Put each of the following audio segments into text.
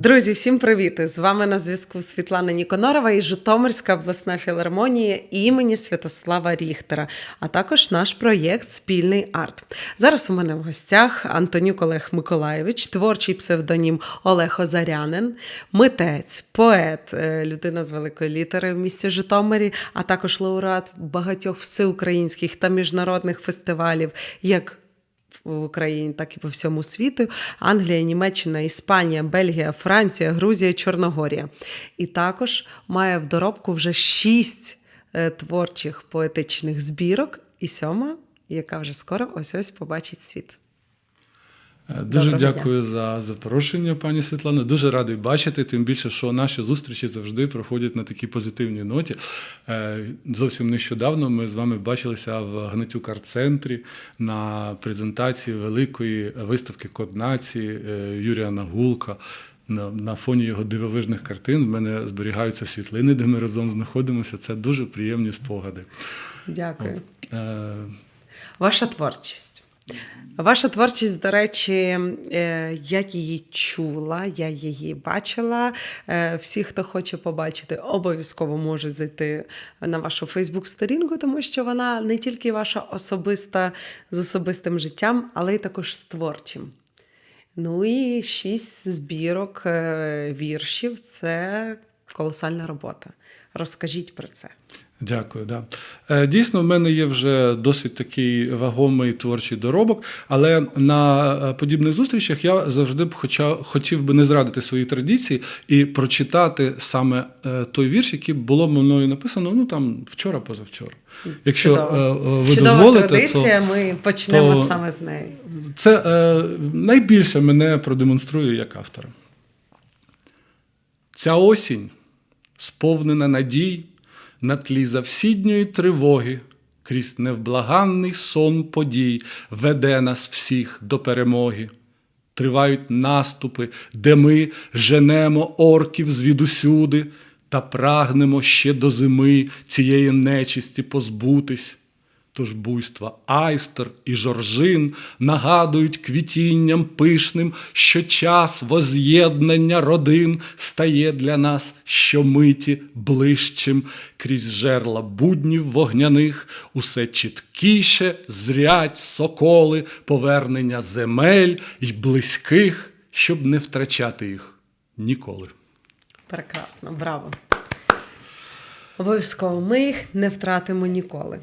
Друзі, всім привіт! З вами на зв'язку Світлана Ніконорова і Житомирська обласна філармонія імені Святослава Ріхтера, а також наш проєкт Спільний арт. Зараз у мене в гостях Антонюк Олег Миколаєвич, творчий псевдонім Олег Озарянин, митець, поет, е, людина з великої літери в місті Житомирі, а також лауреат багатьох всеукраїнських та міжнародних фестивалів, як в Україні, так і по всьому світу: Англія, Німеччина, Іспанія, Бельгія, Франція, Грузія, Чорногорія. І також має в доробку вже шість е, творчих поетичних збірок, і сьома, яка вже скоро ось ось побачить світ. Е, Дуже Доброго дякую за запрошення, пані Світлано. Дуже радий бачити. Тим більше, що наші зустрічі завжди проходять на такій позитивній ноті. Е, Зовсім нещодавно ми з вами бачилися в Гнатюк арт-центрі на презентації великої виставки Код нації е, Юрія Нагулка. На, фоні його дивовижних картин в мене зберігаються світлини, де ми разом знаходимося. Це дуже приємні спогади. Дякую. От. Ваша творчість. Ваша творчість, до речі, е, я її чула, я її бачила. Е, Всі, хто хоче побачити, обов'язково можуть зайти на вашу Фейсбук-сторінку, тому що вона не тільки ваша особиста з особистим життям, але й також з творчим. Ну і шість збірок е, віршів це колосальна робота. Розкажіть про це. Дякую, да. Е, Дійсно, в мене є вже досить такий вагомий творчий доробок, але на е, подібних зустрічах я завжди б хоча, хотів би не зрадити свої традиції і прочитати саме е, той вірш, який було мною написано ну там вчора, позавчора. Якщо Чудово. ви Чудова дозволите, традиція, ми почнемо то- саме з неї. це е, найбільше мене продемонструє як автора. Ця осінь, сповнена надій, на тлі завсідньої тривоги, крізь невблаганний сон подій, веде нас всіх до перемоги. Тривають наступи, де ми женемо орків звідусюди та прагнемо ще до зими цієї нечисті позбутись. Тож буйства айстер і жоржин нагадують квітінням пишним, що час воз'єднання родин стає для нас щомиті ближчим, крізь жерла буднів вогняних, усе чіткіше зрять соколи, повернення земель й близьких, щоб не втрачати їх ніколи. Прекрасно, браво. Обов'язково ми їх не втратимо ніколи.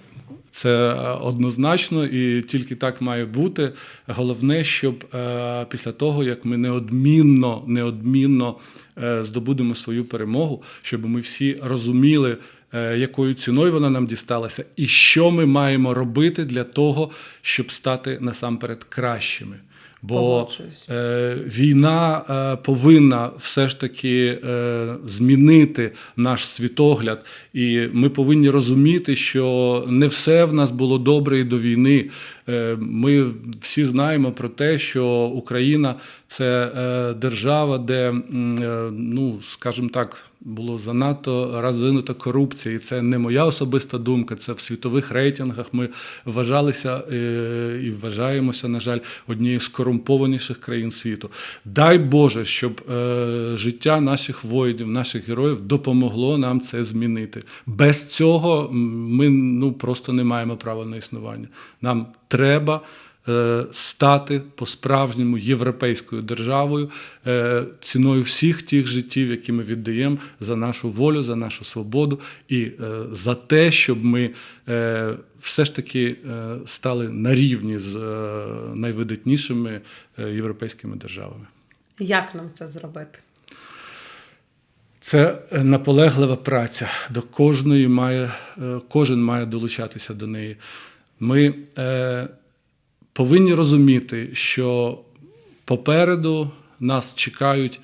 Це однозначно і тільки так має бути. Головне, щоб е, після того, як ми неодмінно, неодмінно е, здобудемо свою перемогу, щоб ми всі розуміли, е, якою ціною вона нам дісталася, і що ми маємо робити для того, щоб стати насамперед кращими. Бо е, війна е, повинна все ж таки е, змінити наш світогляд, і ми повинні розуміти, що не все в нас було добре і до війни. Е, ми всі знаємо про те, що Україна це е, держава, де, е, ну скажімо так, було занадто розвинута корупція, і це не моя особиста думка. Це в світових рейтингах ми вважалися е, і вважаємося, на жаль, однією з корумпованіших країн світу. Дай Боже, щоб е, життя наших воїнів, наших героїв допомогло нам це змінити. Без цього ми ну просто не маємо права на існування. Нам треба. Е, Стати по-справжньому європейською державою е, ціною всіх тих життів, які ми віддаємо за нашу волю, за нашу свободу і е, за те, щоб ми все ж таки стали на рівні з найвидатнішими європейськими державами. Як нам це зробити? Це наполеглива праця. До кожної має, кожен має долучатися до неї. Ми е, повинні розуміти, що попереду нас чекають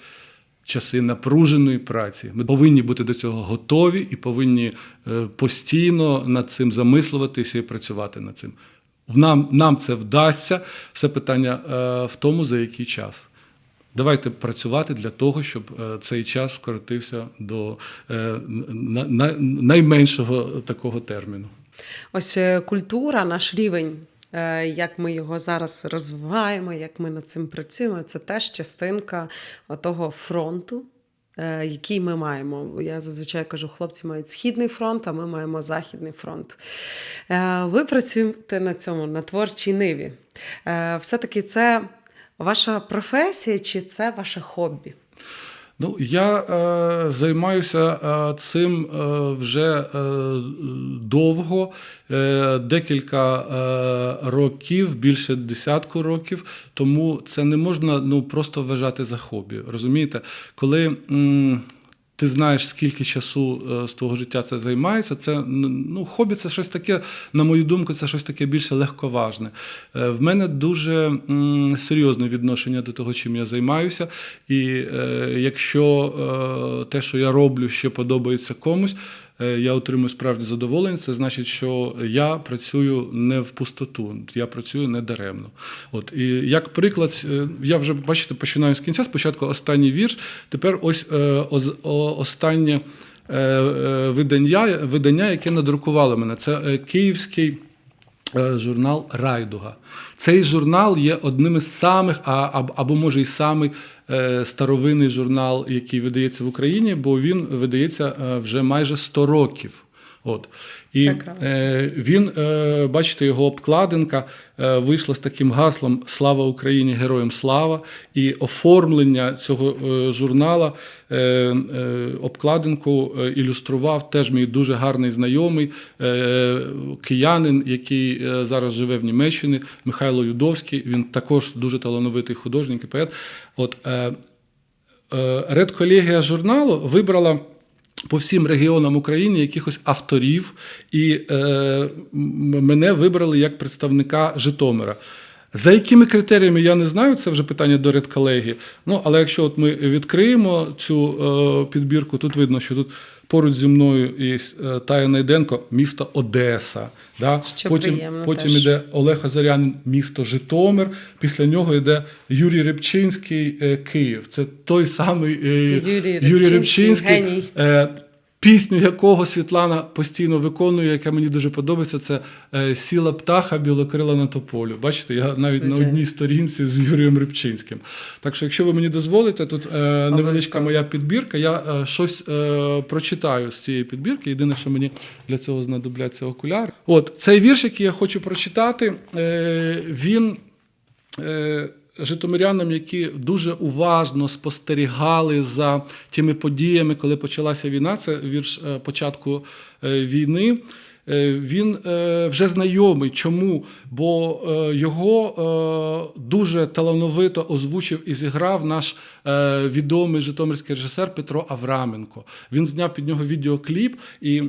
часи напруженої праці. Ми повинні бути до цього готові і повинні е, постійно над цим замислюватися і працювати над цим. Нам, нам це вдасться. Все питання е, в тому, за який час. Давайте працювати для того, щоб е, цей час скоротився до на- на- найменшого такого терміну. Ось культура, наш рівень як ми його зараз розвиваємо, як ми над цим працюємо, це теж частинка того фронту. е, Який ми маємо. Я зазвичай кажу, хлопці мають східний фронт, а ми маємо західний фронт. Е, Ви працюєте на цьому, на творчій ниві. Е, Все-таки це ваша професія чи це ваше хобі? Ну, я е, займаюся е, цим е, вже е, довго, е, декілька е, років, більше десятку років, тому це не можна ну, просто вважати за хобі. Розумієте, коли. м, ти знаєш, скільки часу е, з твого життя це займається. Це ну, хобі це щось таке, на мою думку, це щось таке більше легковажне. Е, В мене дуже серйозне відношення до того, чим я займаюся. І е, якщо те, що я роблю, ще подобається комусь, я отримую справді задоволення. Це значить, що я працюю не в пустоту, я працюю не даремно. От і як приклад, е, я вже бачите, починаю з кінця. Спочатку останній вірш. Тепер ось е, останнє е, е, видання, видання, яке надрукувало мене. Це е, київський. е, Журнал Райдуга. Цей журнал є одним із самих, а, або може і самий е, старовинний журнал, який видається в Україні, бо він видається е, вже майже 100 років. От. І е, він, е, бачите, його обкладинка е, вийшла з таким гаслом Слава Україні! Героям слава! І оформлення цього е, журнала е, е, обкладинку е, ілюстрував теж мій дуже гарний знайомий е, киянин, який е, зараз живе в Німеччині, Михайло Юдовський. Він також дуже талановитий художник і поет. От е, е, редколегія журналу вибрала по всім регіонам України якихось авторів, і е, мене вибрали як представника Житомира. За якими критеріями я не знаю, це вже питання до редколегії. Ну, але якщо от ми відкриємо цю е, підбірку, тут видно, що тут поруч зі мною є е, Тая Найденко, місто Одеса. Да? Що потім приємно потім теж. йде Олег Азарянин, місто Житомир. Після нього йде Юрій Рибчинський, е, Київ. Це той самий е, Юрій Юрій Рибчинський, Рибчинський, пісню якого Світлана постійно виконує, яка мені дуже подобається, це е, Сіла птаха білокрила на тополю. Бачите, я навіть на одній сторінці з Юрієм Рибчинським. Так що, якщо ви мені дозволите, тут е, невеличка моя підбірка. Я е, щось е, прочитаю з цієї підбірки. Єдине, що мені для цього знадобляться окуляри. От цей вірш, який я хочу прочитати, е, він. Е, Житомирянам, які дуже уважно спостерігали за тими подіями, коли почалася війна, це вірш е, початку е, війни. е, Він вже знайомий. Чому? Бо його дуже талановито озвучив і зіграв наш відомий житомирський режисер Петро Авраменко. Він зняв під нього відеокліп, і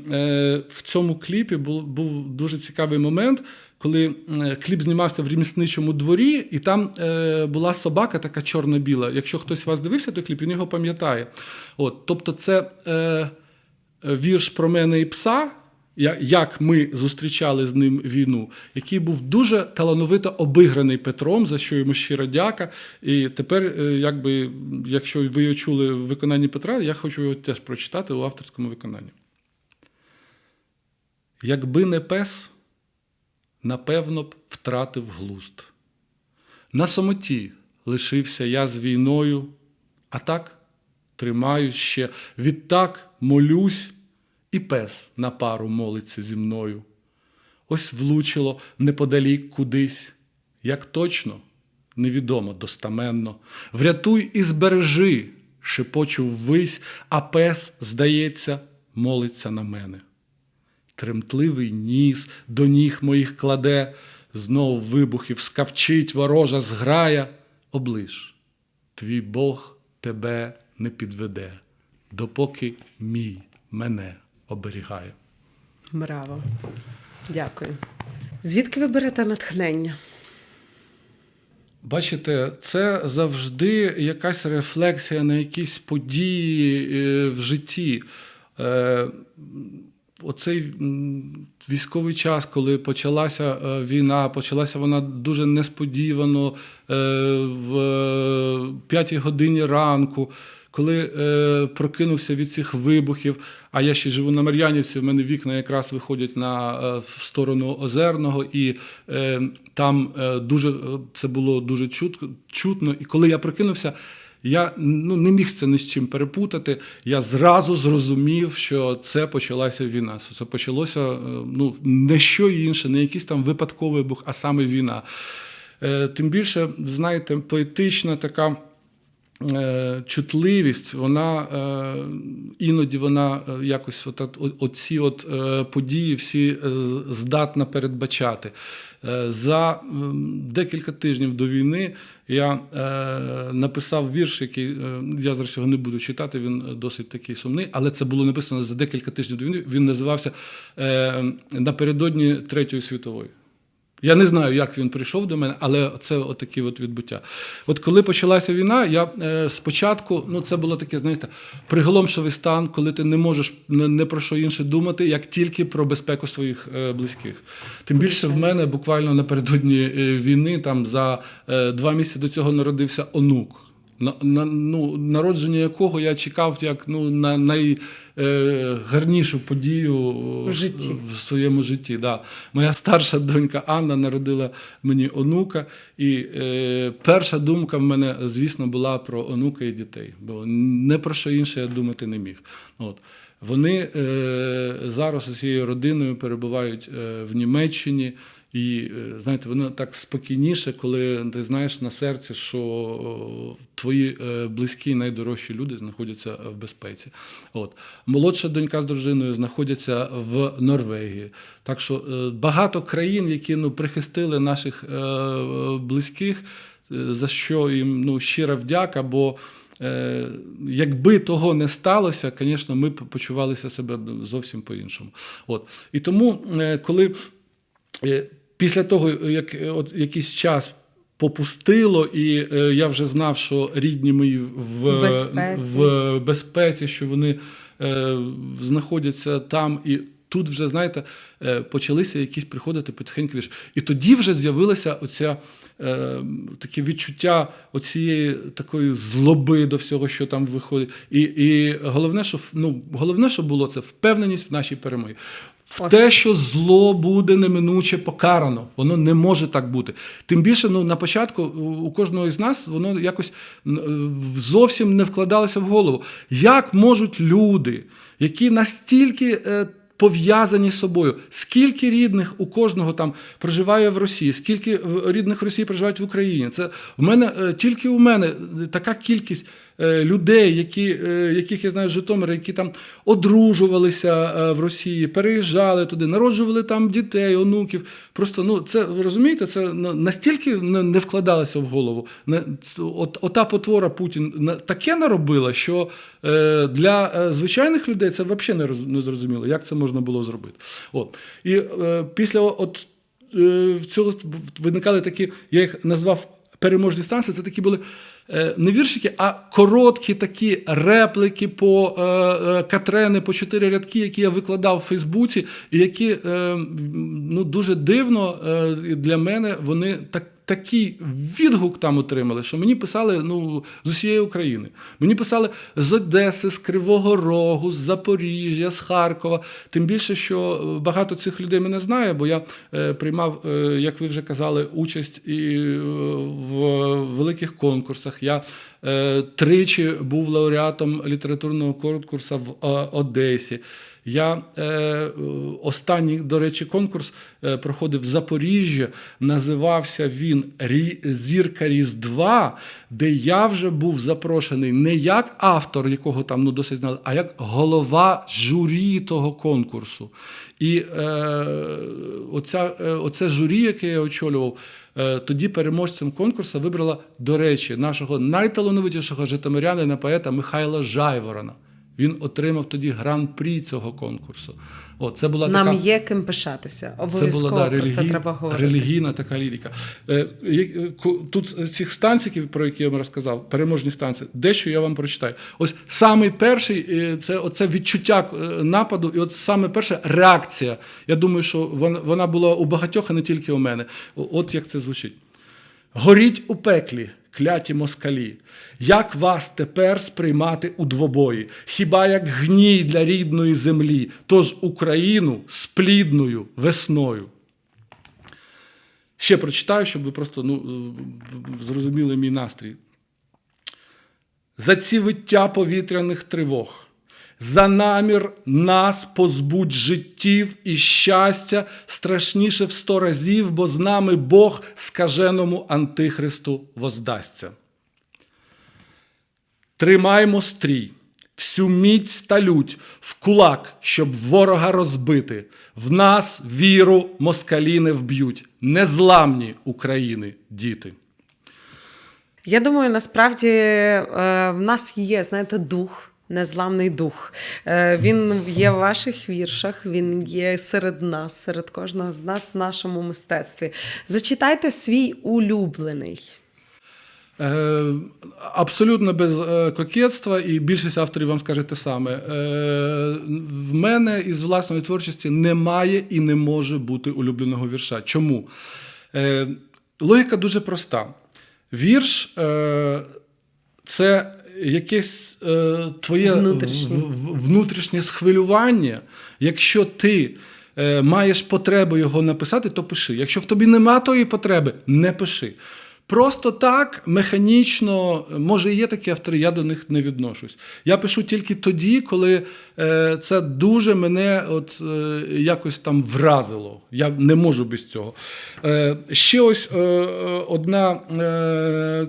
в цьому кліпі був дуже цікавий момент коли кліп знімався в ремісничому дворі, і там е, була собака така чорно-біла. Якщо хтось вас дивився той кліп, він його пам'ятає. От, тобто, це е, вірш про мене і пса. Як ми зустрічали з ним війну, який був дуже талановито обиграний Петром, за що йому щиро дяка. І тепер, е, якби, якщо ви його чули в виконанні Петра, я хочу його теж прочитати у авторському виконанні. Якби не пес, напевно б втратив глуст. На самоті лишився я з війною, а так тримаюсь ще, відтак молюсь, і пес на пару молиться зі мною. Ось влучило неподалік кудись, як точно, невідомо достаменно. Врятуй і збережи, шепочу ввись, а пес, здається, молиться на мене тремтливий ніс до ніг моїх кладе, знов вибухів скавчить ворожа зграя, облиш, твій Бог тебе не підведе, допоки мій мене оберігає. Браво. Дякую. Звідки ви берете натхнення? Бачите, це завжди якась рефлексія на якісь події е, в житті. Оцей військовий час, коли почалася е, війна, почалася вона дуже несподівано е, в е, п'ятій годині ранку, коли е, прокинувся від цих вибухів, а я ще живу на Мар'янівці, в мене вікна якраз виходять на е, в сторону Озерного, і е, там е, дуже це було дуже чутко, чутно. І коли я прокинувся, я ну, не міг це ні з чим перепутати. Я зразу зрозумів, що це почалася війна. Це почалося е, ну, не що інше, не якийсь там випадковий бух, а саме війна. Е, Тим більше, знаєте, поетична така чутливість, вона е, іноді вона е, якось от, оці от е, події всі е, здатна передбачати. Е, За декілька тижнів до війни я е, написав вірш, який е, я зараз його не буду читати, він досить такий сумний, але це було написано за декілька тижнів до війни. Він називався е, Напередодні Третьої світової. Я не знаю, як він прийшов до мене, але це отакі от відбуття. От коли почалася війна, я е, спочатку, ну це було таке, знаєте, приголомшивий стан, коли ти не можеш не, про що інше думати, як тільки про безпеку своїх е, близьких. Тим більше в мене буквально напередодні е, війни, там за два місяці до цього народився онук. На, на, ну, народження якого я чекав як ну, на найгарнішу подію В житті. в своєму житті. Да. Моя старша донька Анна народила мені онука, і е, перша думка в мене, звісно, була про онука і дітей, бо не про що інше я думати не міг. От. Вони е, зараз усією родиною перебувають е, в Німеччині. І е, знаєте, воно так спокійніше, коли ти знаєш на серці, що твої е, близькі, найдорожчі люди знаходяться в безпеці. От молодша донька з дружиною знаходяться в Норвегії. Так що е, багато країн, які ну прихистили наших е, близьких, е, за що їм ну щира вдяка. бо Е, якби того не сталося, звісно, ми б почувалися себе зовсім по-іншому. От. І тому, е, коли е, після того, як е, от якийсь час попустило, і е, я вже знав, що рідні мої в Безпеці. в безпеці, що вони е, знаходяться там і. Тут вже, знаєте, е, почалися якісь приходити потихеньку. І тоді вже з'явилася оця е, таке відчуття оцієї такої злоби до всього, що там виходить. І, і головне, що ну, головне, що було це впевненість в нашій перемозі. В те, що зло буде неминуче покарано, воно не може так бути. Тим більше, ну на початку у кожного із нас воно якось е, зовсім не вкладалося в голову. Як можуть люди, які настільки. е, Пов'язані з собою. Скільки рідних у кожного там проживає в Росії, скільки рідних Росії проживають в Україні. Це в мене е, тільки у мене така кількість людей, які, е, яких я знаю з Житомира, які там одружувалися е, в Росії, переїжджали туди, народжували там дітей, онуків. Просто ну це ви розумієте, це настільки не, вкладалося в голову. От, ота потвора Путін таке наробила, що е, для е, звичайних людей це взагалі не, роз, не зрозуміло, як це можна було зробити. От. І е, після от, е, цього виникали такі, я їх назвав переможні станції, це такі були е, не віршики, а короткі такі реплики по е, е, Катрени, по чотири рядки, які я викладав в Фейсбуці, і які е, ну, дуже дивно е, для мене вони так. Такий відгук там отримали, що мені писали ну, з усієї України. Мені писали з Одеси, з Кривого Рогу, з Запоріжжя, з Харкова. Тим більше, що е, багато цих людей мене знає, бо я е, приймав, е, як ви вже казали, участь і в великих конкурсах. Я тричі був лауреатом літературного конкурсу в Одесі. Я е, останній, до речі, конкурс е, проходив в Запоріжжі. Називався він «Рі- Зірка Різдва, де я вже був запрошений не як автор, якого там ну, досить знали, а як голова журі того конкурсу. І е, оця, е, оце журі, яке я очолював, е, тоді переможцем конкурсу вибрала, до речі, нашого найталановитішого житомирянина поета Михайла Жайворона. Він отримав тоді гран-прі цього конкурсу. О, це була Нам така... є ким пишатися. Це Обов'язково була да, релігій, це треба говорити. релігійна така лірика. Е, є- Тут з цих станцій, про які я вам розказав, переможні станції, дещо я вам прочитаю. Ось самий перший е, це оце відчуття е, нападу, і от саме перша реакція. Я думаю, що вона була у багатьох, а не тільки у мене. От як це звучить. Горіть у пеклі, кляті москалі. Як вас тепер сприймати у двобої? Хіба як гній для рідної землі, тож Україну з плідною весною? Ще прочитаю, щоб ви просто ну, е, зрозуміли мій настрій. За ці виття повітряних тривог, за намір нас позбудь життів і щастя страшніше в сто разів, бо з нами Бог скаженому Антихристу воздасться. Тримаймо стрій, всю міць та лють в кулак, щоб ворога розбити. В нас віру москалі не вб'ють, незламні України, діти. Я думаю, насправді е, в нас є, знаєте, дух. Незламний дух. Е, Він є в ваших віршах, він є серед нас, серед кожного з нас в нашому мистецтві. Зачитайте свій улюблений. Е, абсолютно без е, кокетства, і більшість авторів вам скаже те саме. В мене із власної творчості немає і не може бути улюбленого вірша. Чому? Логіка дуже проста. Вірш це якесь е, твоє Внутрішнє. внутрішнє схвилювання. Якщо ти е, маєш потребу його написати, то пиши. Якщо в тобі нема тої потреби, не пиши. Просто так, механічно, може, є такі автори, я до них не відношусь. Я пишу тільки тоді, коли е, це дуже мене от, е, якось там вразило. Я не можу без цього. Е, ще ось одна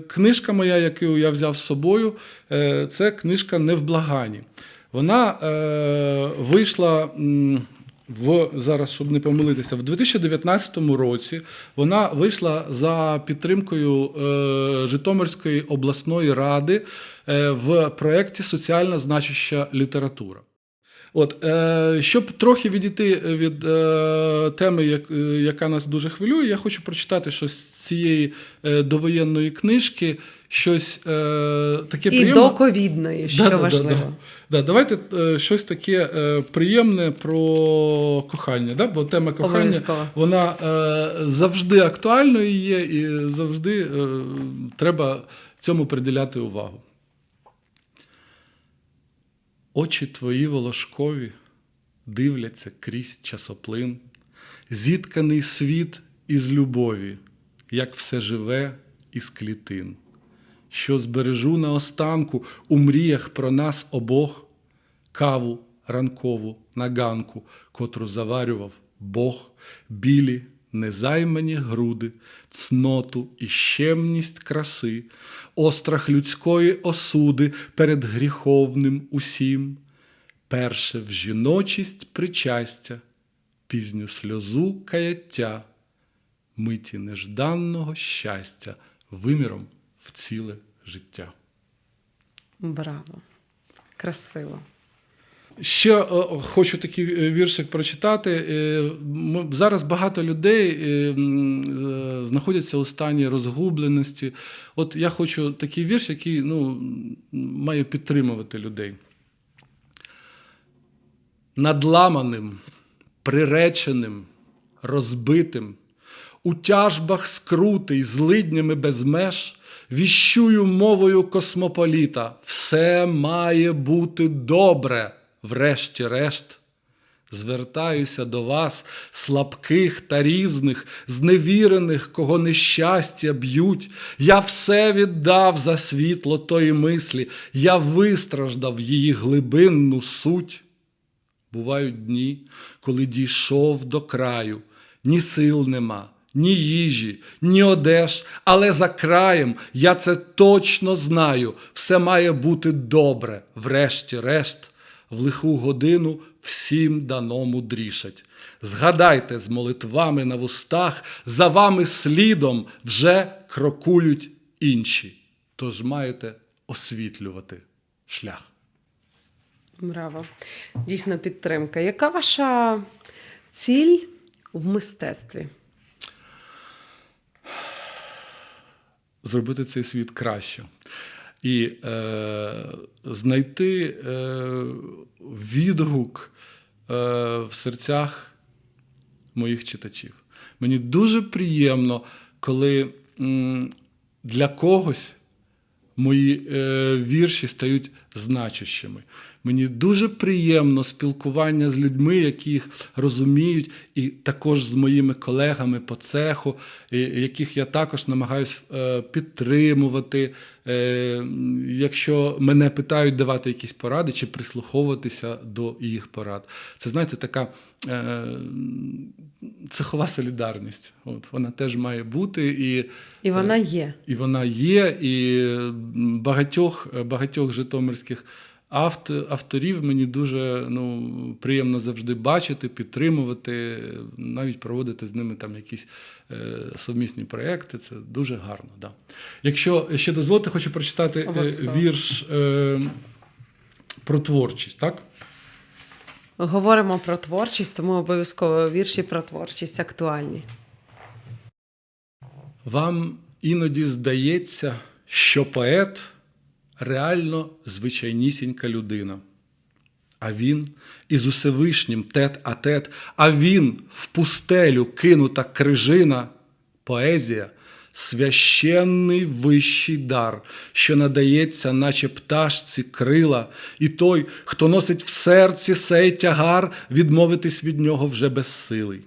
книжка моя, яку я взяв з собою, це книжка Невблагані. Вона вийшла. В зараз, щоб не помилитися, в 2019 році вона вийшла за підтримкою е, Житомирської обласної ради е, в проєкті Соціальна значуща література. От, е, щоб трохи відійти від е, теми, як, е, яка нас дуже хвилює, я хочу прочитати щось з цієї е, довоєнної книжки, щось е, таке І приємне. до ковідної, що Да, да, да, важливо. да. Да, давайте е, щось таке е, приємне про кохання. Да? Бо тема кохання вона е, завжди актуальною є, і завжди е, треба цьому приділяти увагу. Очі твої волошкові дивляться крізь часоплин, зітканий світ із любові, як все живе із клітин. Що збережу наостанку у мріях про нас обох? Каву ранкову на ганку, котру заварював Бог, білі незаймані груди, цноту і щемність краси, острах людської осуди перед гріховним усім, перше в жіночість причастя, пізню сльозу каяття, миті нежданного щастя, виміром в ціле життя. Браво. Красиво. Ще е, хочу такий е, віршик прочитати. Е, Зараз багато людей знаходяться у стані розгубленості. От я хочу такий вірш, який ну, має підтримувати людей. Надламаним, приреченим, розбитим, у тяжбах скрутий, злиднями без меж, віщую мовою космополіта. Все має бути добре, врешті-решт. Звертаюся до вас, слабких та різних, зневірених, кого нещастя б'ють. Я все віддав за світло тої мислі, я вистраждав її глибинну суть. Бувають дні, коли дійшов до краю, ні сил нема, ні їжі, ні одеж, але за краєм я це точно знаю. Все має бути добре, врешті-решт, в лиху годину всім дано мудрішать. Згадайте з молитвами на вустах, за вами слідом вже крокують інші. Тож маєте освітлювати шлях. Браво. Дійсно підтримка. Яка ваша ціль в мистецтві? зробити цей світ краще. І е, знайти е, відгук е, в серцях моїх читачів. Мені дуже приємно, коли м, для когось мої е, вірші стають значущими. Мені дуже приємно спілкування з людьми, які їх розуміють, і також з моїми колегами по цеху, яких я також намагаюся е, підтримувати. Е, якщо мене питають давати якісь поради чи прислуховуватися до їх порад. Це знаєте, така е, цехова солідарність. От, вона теж має бути. І, І вона є. і вона є, і багатьох, багатьох житомирських авторів мені дуже ну, приємно завжди бачити, підтримувати, навіть проводити з ними там якісь е, совмісні проекти. Це дуже гарно. Да. Якщо ще дозволите, хочу прочитати е, вірш е, про творчість. Так? Говоримо про творчість, тому обов'язково вірші про творчість актуальні. Вам іноді здається, що поет реально звичайнісінька людина. А він із Усевишнім тет а тет, а він в пустелю кинута крижина, поезія священний вищий дар, що надається, наче пташці крила, і той, хто носить в серці сей тягар, відмовитись від нього вже безсилий.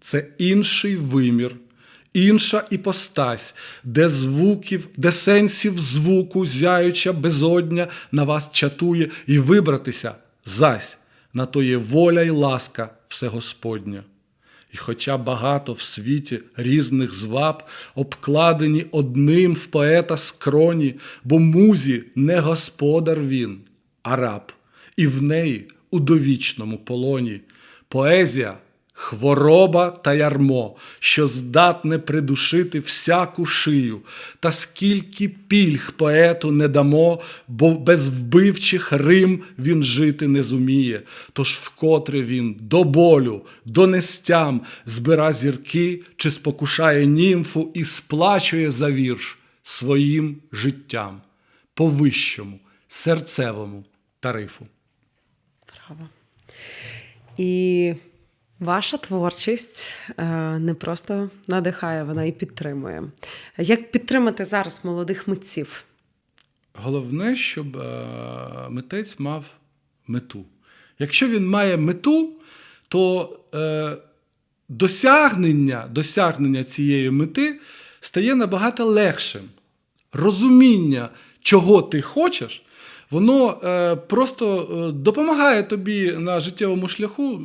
Це інший вимір, інша іпостась, де звуків, де сенсів звуку зяюча безодня на вас чатує, і вибратися зась на то є воля й ласка Всегосподня. І хоча багато в світі різних зваб обкладені одним в поета скроні, бо музі не господар він, а раб, і в неї у довічному полоні. Поезія хвороба та ярмо, що здатне придушити всяку шию, та скільки пільг поету не дамо, бо без вбивчих рим він жити не зуміє. Тож вкотре він до болю, до нестям збира зірки, чи спокушає німфу і сплачує за вірш своїм життям по вищому, серцевому тарифу. Браво. І ваша творчість е, не просто надихає, вона і підтримує. Як підтримати зараз молодих митців? Головне, щоб е, митець мав мету. Якщо він має мету, то е, досягнення, досягнення цієї мети стає набагато легшим. Розуміння, чого ти хочеш, воно е, просто допомагає тобі на життєвому шляху,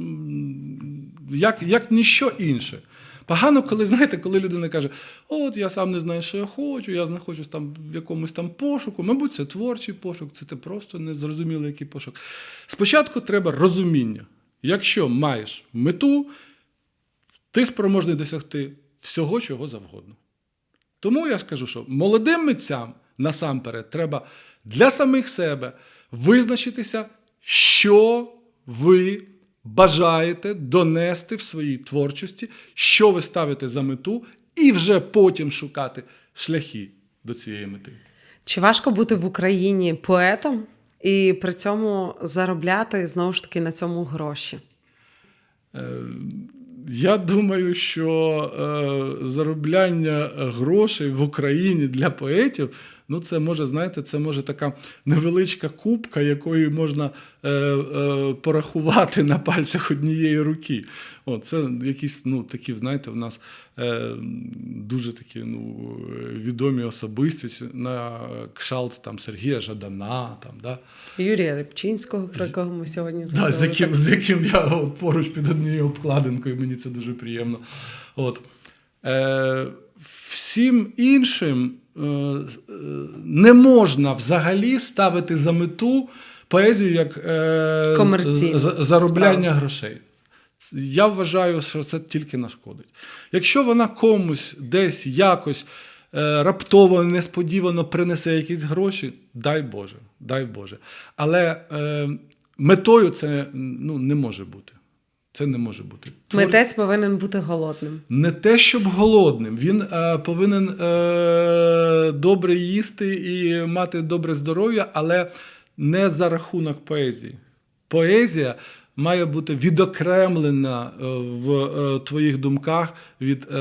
як, як ніщо інше. Погано, коли знаєте, коли людина каже, от я сам не знаю, що я хочу, я знаходжусь там в якомусь там пошуку. Мабуть, це творчий пошук, це ти просто не зрозуміло, який пошук. Спочатку треба розуміння. Якщо маєш мету, ти спроможний досягти всього, чого завгодно. Тому я скажу, що молодим митцям насамперед треба для самих себе визначитися, що ви бажаєте донести в своїй творчості, що ви ставите за мету, і вже потім шукати шляхи до цієї мети. Чи важко бути в Україні поетом і при цьому заробляти знову ж таки на цьому гроші? Е, Я думаю, що е, заробляння грошей в Україні для поетів, ну це може, знаєте, це може така невеличка кубка, якої можна е, е, порахувати на пальцях однієї руки. О, це якісь, ну, такі, знаєте, в нас е, дуже такі ну, відомі особистості на кшалт там, Сергія Жадана. Там, да? Юрія Рибчинського, про якого ми сьогодні Да, з, яким, з яким я от поруч під однією обкладинкою, мені це дуже приємно. От. Е, всім іншим не можна взагалі ставити за мету поезію як е, заробляння справу. грошей. Я вважаю, що це тільки нашкодить. Якщо вона комусь десь якось е, раптово, несподівано принесе якісь гроші, дай Боже, дай Боже. Але е, метою це ну, не може бути. Це не може бути. Твор- Митець повинен бути голодним. не те, щоб голодним. Він е, повинен е, добре їсти і мати добре здоров'я, але не за рахунок поезії. Поезія має бути відокремлена е, в е, твоїх думках від е,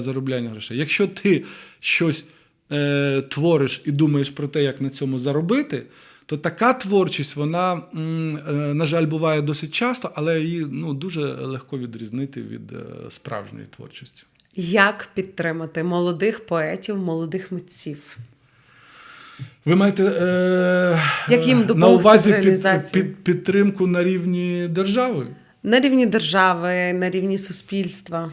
заробляння грошей. Якщо ти щось е, твориш і думаєш про те, як на цьому заробити, то така творчість, вона, е, на жаль, буває досить часто, але її ну, дуже легко відрізнити від е, справжньої творчості. Як підтримати молодих поетів, молодих митців? Ви маєте е, Як їм на увазі під, під, підтримку на рівні держави? На рівні держави, на рівні суспільства.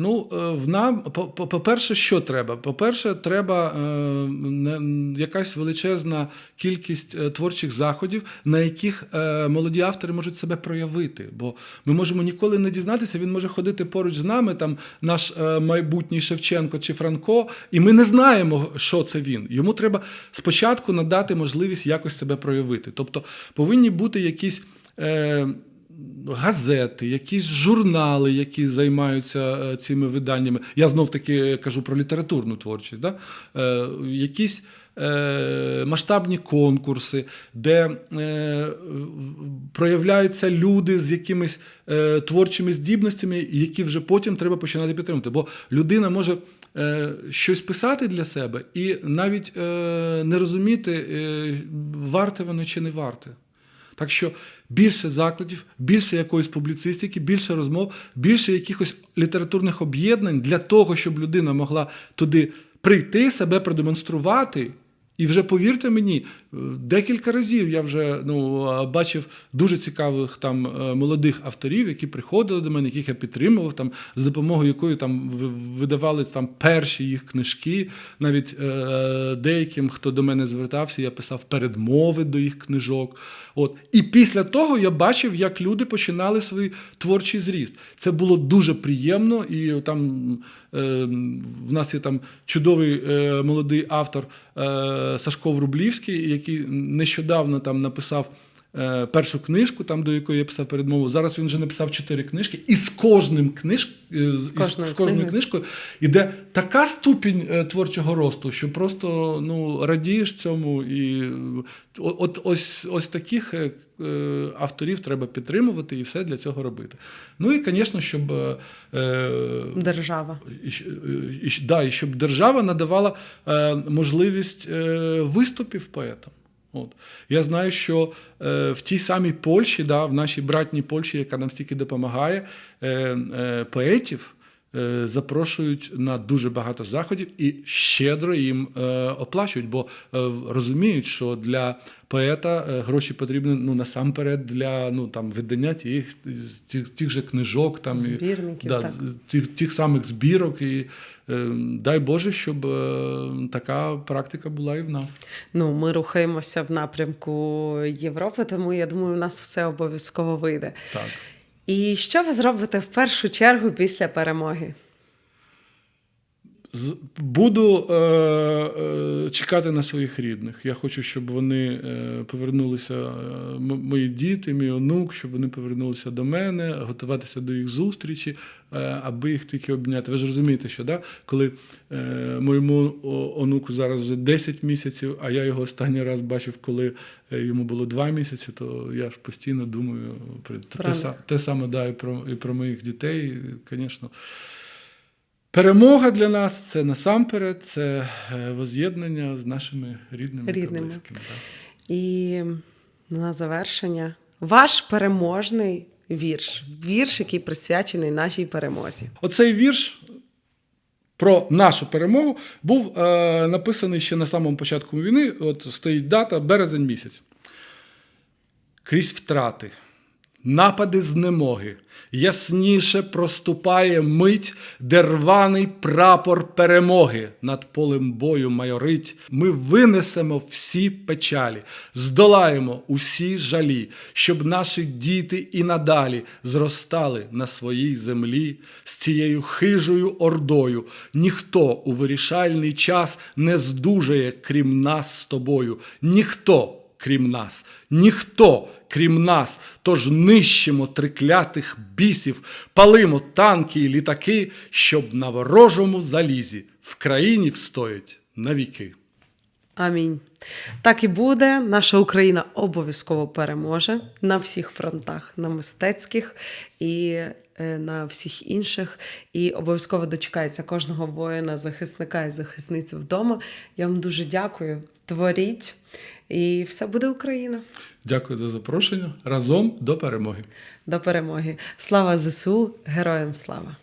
Ну, е, в нам, по- по- по-перше, що треба? По-перше, треба е, якась величезна кількість е, творчих заходів, на яких молоді автори можуть себе проявити. Бо ми можемо ніколи не дізнатися, він може ходити поруч з нами, там наш майбутній Шевченко чи Франко, і ми не знаємо, що це він. Йому треба спочатку надати можливість якось себе проявити. Тобто повинні бути якісь. Газети, якісь журнали, які займаються е, цими виданнями. Я знов таки кажу про літературну творчість, да? е, якісь е, масштабні конкурси, де проявляються люди з якимись творчими здібностями, які вже потім треба починати підтримувати. Бо людина може. Щось писати для себе і навіть не розуміти, варте воно чи не варте. Так що більше закладів, більше якоїсь публіцистики, більше розмов, більше якихось літературних об'єднань для того, щоб людина могла туди прийти, себе продемонструвати. І вже повірте мені, декілька разів я вже ну, бачив дуже цікавих там е, молодих авторів, які приходили до мене, яких я підтримував, там, з допомогою якої там видавали там перші їх книжки. Навіть е, деяким, хто до мене звертався, я писав передмови до їх книжок. От. І після того я бачив, як люди починали свій творчий зріст. Це було дуже приємно, і там е, в нас є там чудовий е, молодий автор е, Сашко Врублівський, який нещодавно там написав. Е, Першу книжку, там до якої я писав передмову. Зараз він вже написав чотири книжки, і з кожним книж, е, з, З кожною з кожною книжкою іде така ступінь е, творчого росту, що просто ну, радієш цьому. І от ось, ось таких авторів треба підтримувати і все для цього робити. Ну і, звісно, щоб. Держава. і, і, да, і щоб держава надавала можливість виступів поетам. От. Я знаю, що е, в тій самій Польщі, да, в нашій братній Польщі, яка нам стільки допомагає, е, е, поетів е, запрошують на дуже багато заходів і щедро їм е, оплачують, бо е, розуміють, що для поета е, гроші потрібні ну, насамперед для ну, там, видання тих, тих, тих же книжок. Там, і- да, так. тих, тих самих збірок. І дай Боже, щоб е, така практика була і в нас. Ну, ми рухаємося в напрямку Європи, тому я думаю, у нас все обов'язково вийде. Так. І що ви зробите в першу чергу після перемоги? Буду е, е, чекати на своїх рідних. Я хочу, щоб вони е, повернулися, е, мої діти, мій онук, щоб вони повернулися до мене, готуватися до їх зустрічі, е, аби їх тільки обняти. Ви ж розумієте, що да? коли е, моєму онуку зараз вже 10 місяців, а я його останній раз бачив, коли е, йому було 2 місяці, то я ж постійно думаю про те, те саме да, і про, і про моїх дітей, звісно. Перемога для нас це насамперед це е, воз'єднання з нашими рідними, Рідними. та близькими. да. І на завершення ваш переможний вірш. Вірш, який присвячений нашій перемозі. Оцей вірш про нашу перемогу був е, написаний ще на самому початку війни. От стоїть дата, березень місяць. Крізь втрати, напади знемоги, ясніше проступає мить, де рваний прапор перемоги над полем бою майорить. Ми винесемо всі печалі, здолаємо усі жалі, щоб наші діти і надалі зростали на своїй землі з цією хижою ордою. Ніхто у вирішальний час не здужає, крім нас з тобою. Ніхто крім нас, ніхто, крім нас. Тож нищимо триклятих бісів, палимо танки і літаки, щоб на ворожому залізі в країні встоять навіки. Амінь. Так і буде. Наша Україна обов'язково переможе на всіх фронтах, на мистецьких і е, на всіх інших. І обов'язково дочекається кожного воїна, захисника і захисницю вдома. Я вам дуже дякую. Творіть, і все буде Україна. Дякую за запрошення. Разом до перемоги. До перемоги. Слава ЗСУ, героям слава!